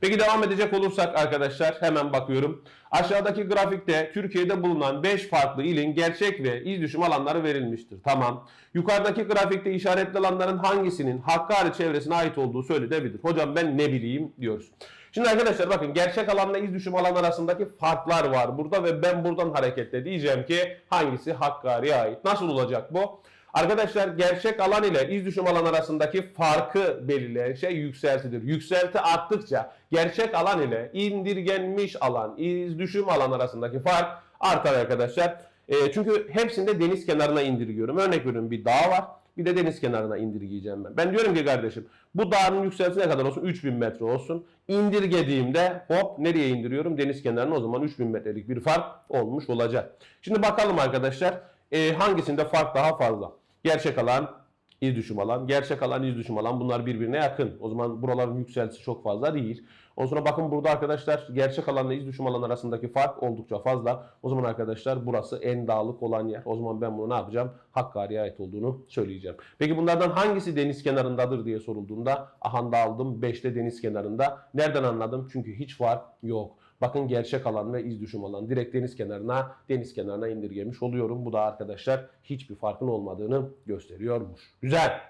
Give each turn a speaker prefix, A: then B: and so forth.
A: Peki devam edecek olursak arkadaşlar hemen bakıyorum. Aşağıdaki grafikte Türkiye'de bulunan 5 farklı ilin gerçek ve iz düşüm alanları verilmiştir. Tamam. Yukarıdaki grafikte işaretli alanların hangisinin Hakkari çevresine ait olduğu söylenebilir. Hocam ben ne bileyim diyoruz. Şimdi arkadaşlar bakın gerçek alanla iz düşüm alan arasındaki farklar var burada ve ben buradan hareketle diyeceğim ki hangisi Hakkari'ye ait. Nasıl olacak bu? Arkadaşlar gerçek alan ile iz düşüm alan arasındaki farkı belirleyen şey yükseltidir. Yükselti arttıkça gerçek alan ile indirgenmiş alan, iz düşüm alan arasındaki fark artar arkadaşlar. E, çünkü hepsinde deniz kenarına indirgiyorum. Örnek veriyorum bir dağ var. Bir de deniz kenarına indirgeyeceğim ben. Ben diyorum ki kardeşim bu dağın yükseltisi ne kadar olsun? 3000 metre olsun. İndirgediğimde hop nereye indiriyorum? Deniz kenarına o zaman 3000 metrelik bir fark olmuş olacak. Şimdi bakalım arkadaşlar e, hangisinde fark daha fazla? Gerçek alan, iz düşüm alan, gerçek alan, iz düşüm alan bunlar birbirine yakın. O zaman buraların yükseltisi çok fazla değil. Ondan sonra bakın burada arkadaşlar gerçek alanla iz düşüm alan arasındaki fark oldukça fazla. O zaman arkadaşlar burası en dağlık olan yer. O zaman ben bunu ne yapacağım? Hakkari'ye ait olduğunu söyleyeceğim. Peki bunlardan hangisi deniz kenarındadır diye sorulduğunda ahanda aldım 5'te deniz kenarında. Nereden anladım? Çünkü hiç fark yok. Bakın gerçek alan ve iz düşüm alan direkt deniz kenarına deniz kenarına indirgemiş oluyorum. Bu da arkadaşlar hiçbir farkın olmadığını gösteriyormuş. Güzel.